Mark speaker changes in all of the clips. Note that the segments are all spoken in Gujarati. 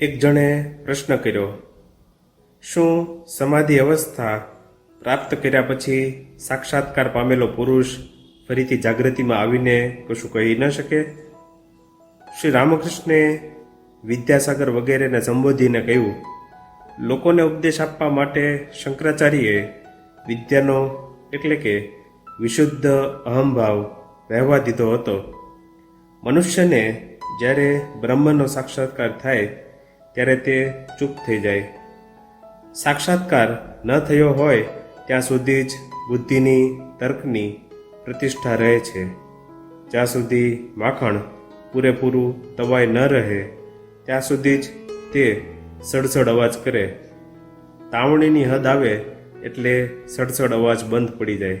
Speaker 1: એક જણે પ્રશ્ન કર્યો, શું સમાધિ અવસ્થા પ્રાપ્ત કર્યા પછી સાક્ષાત્કાર પામેલો પુરુષ ફરીથી જાગૃતિમાં આવીને કશું કહી ન શકે? શ્રી રામકૃષ્ણે વિદ્યાસાગર વગેરેને સંબોધીને કહ્યું, લોકોને ઉપદેશ આપવા માટે શંકરાચાર્યએ વિદ્યાનો એટલે કે વિશુદ્ધ અહમભાવ રહેવા દીધો હતો. મનુષ્યને જ્યારે બ્રહ્મનો સાક્ષાત્કાર થાય ત્યારે તે ચૂપ થઈ જાય. સાક્ષાત્કાર ન થયો હોય, ત્યાં સુધી જ બુદ્ધિની, તર્કની પ્રતિષ્ઠા રહે છે. જ્યાં સુધી માખણ પૂરેપૂરું તવાય ન રહે, ત્યાં સુધી જ તે સડસડ અવાજ કરે. તાવણીની હદ આવે એટલે સડસડ અવાજ બંધ પડી જાય.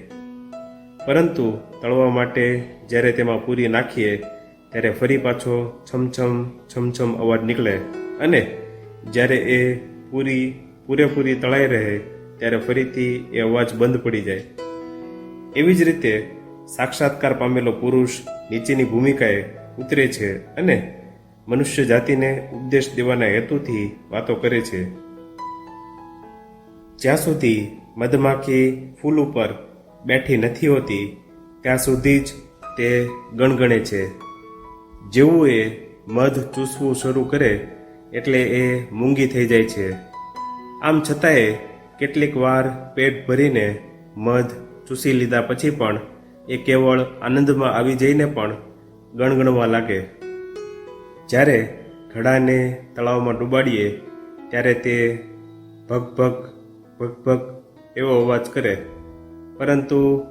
Speaker 1: પરંતુ તળવા માટે જ્યારે તેમાં પૂરી નાખીએ, ત્યારે ફરી પાછો છમછમ છમછમ અવાજ નીકળે. અને જ્યારે એ પૂરી, પૂરેપૂરી તળાઈ રહે, ત્યારે ફરીથી એ અવાજ બંધ પડી જાય. એવી જ રીતે સાક્ષાત્કાર પામેલો પુરુષ નીચેની ભૂમિકાએ ઉતરે છે અને મનુષ્ય જાતિને ઉપદેશ દેવાના હેતુથી વાતો કરે છે. જ્યાં સુધી મધમાખી ફૂલ ઉપર બેઠી નથી હોતી, ત્યાં સુધી જ તે ગણગણે છે. જેવું એ મધ ચૂસવું શરૂ કરે એટલે એ મૂંગી થઈ જાય છે. આમ છતાંય કેટલીક વાર પેટ ભરીને મધ ચૂસી લીધા પછી પણ એ કેવળ આનંદમાં આવી જઈને પણ ગણગણવા લાગે. જ્યારે ઘડાને તળાવમાં ડૂબાડીએ, ત્યારે તે ભગભગ ભગ ભગ ભગ એવો અવાજ કરે. પરંતુ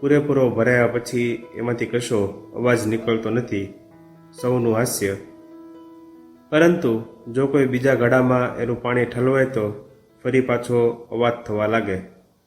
Speaker 1: પૂરેપૂરો ભરાયા પછી એમાંથી કશો અવાજ નીકળતો નથી. સૌનું હાસ્ય પરંતુ જો કોઈ બીજા ઘડામાં એનું પાણી ઠલવાય તો ફરી પાછો અવાજ થવા લાગે.